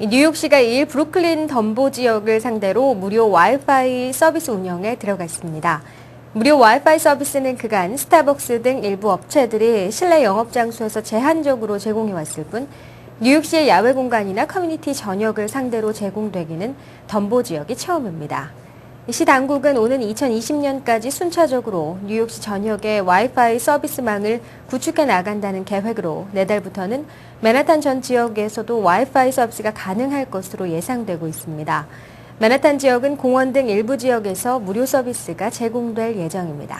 이 뉴욕시가 2일 브루클린 덤보 지역을 상대로 무료 와이파이 서비스 운영에 들어갔습니다. 무료 와이파이 서비스는 그간 스타벅스 등 일부 업체들이 실내 영업 장소에서 제한적으로 제공해 왔을 뿐 뉴욕시의 야외 공간이나 커뮤니티 전역을 상대로 제공되기는 덤보 지역이 처음입니다. 시 당국은 오는 2020년까지 순차적으로 뉴욕시 전역의 와이파이 서비스망을 구축해 나간다는 계획으로 내달부터는 맨하탄 전 지역에서도 와이파이 서비스가 가능할 것으로 예상되고 있습니다. 맨하탄 지역은 공원 등 일부 지역에서 무료 서비스가 제공될 예정입니다.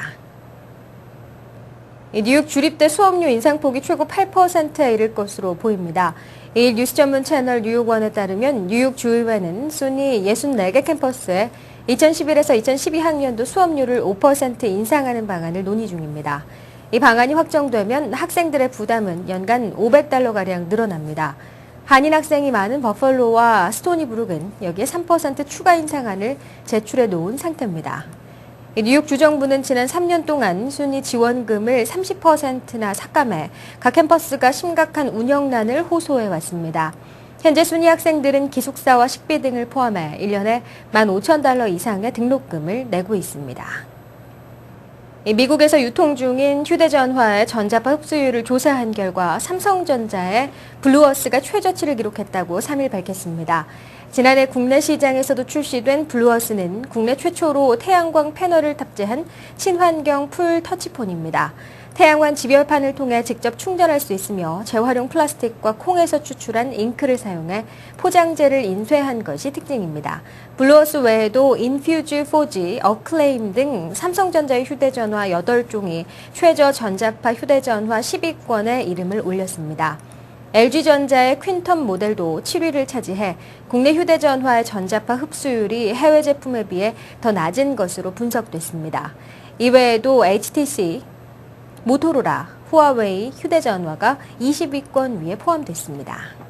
이 뉴욕 주립대 수업료 인상폭이 최고 8%에 이를 것으로 보입니다. 이 뉴스 전문 채널 뉴욕원에 따르면 뉴욕 주의회는 순위 64개 캠퍼스에 2011에서 2012 학년도 수업료를 5% 인상하는 방안을 논의 중입니다. 이 방안이 확정되면 학생들의 부담은 연간 500달러가량 늘어납니다. 한인 학생이 많은 버펄로와 스토니브룩은 여기에 3% 추가 인상안을 제출해 놓은 상태입니다. 뉴욕 주정부는 지난 3년 동안 순위 지원금을 30%나 삭감해 각 캠퍼스가 심각한 운영난을 호소해 왔습니다. 현재 순위 학생들은 기숙사와 식비 등을 포함해 1년에 15,000달러 이상의 등록금을 내고 있습니다. 미국에서 유통 중인 휴대전화의 전자파 흡수율을 조사한 결과 삼성전자의 블루어스가 최저치를 기록했다고 3일 밝혔습니다. 지난해 국내 시장에서도 출시된 블루어스는 국내 최초로 태양광 패널을 탑재한 친환경 풀 터치폰입니다. 태양광 집열판을 통해 직접 충전할 수 있으며 재활용 플라스틱과 콩에서 추출한 잉크를 사용해 포장재를 인쇄한 것이 특징입니다. 블루어스 외에도 인퓨즈 4G, 어클레임 등 삼성전자의 휴대전화 8종이 최저 전자파 휴대전화 10위권에 이름을 올렸습니다. LG전자의 퀸텀 모델도 7위를 차지해 국내 휴대전화의 전자파 흡수율이 해외 제품에 비해 더 낮은 것으로 분석됐습니다. 이외에도 HTC, 모토로라, 후아웨이 휴대전화가 20위권 위에 포함됐습니다.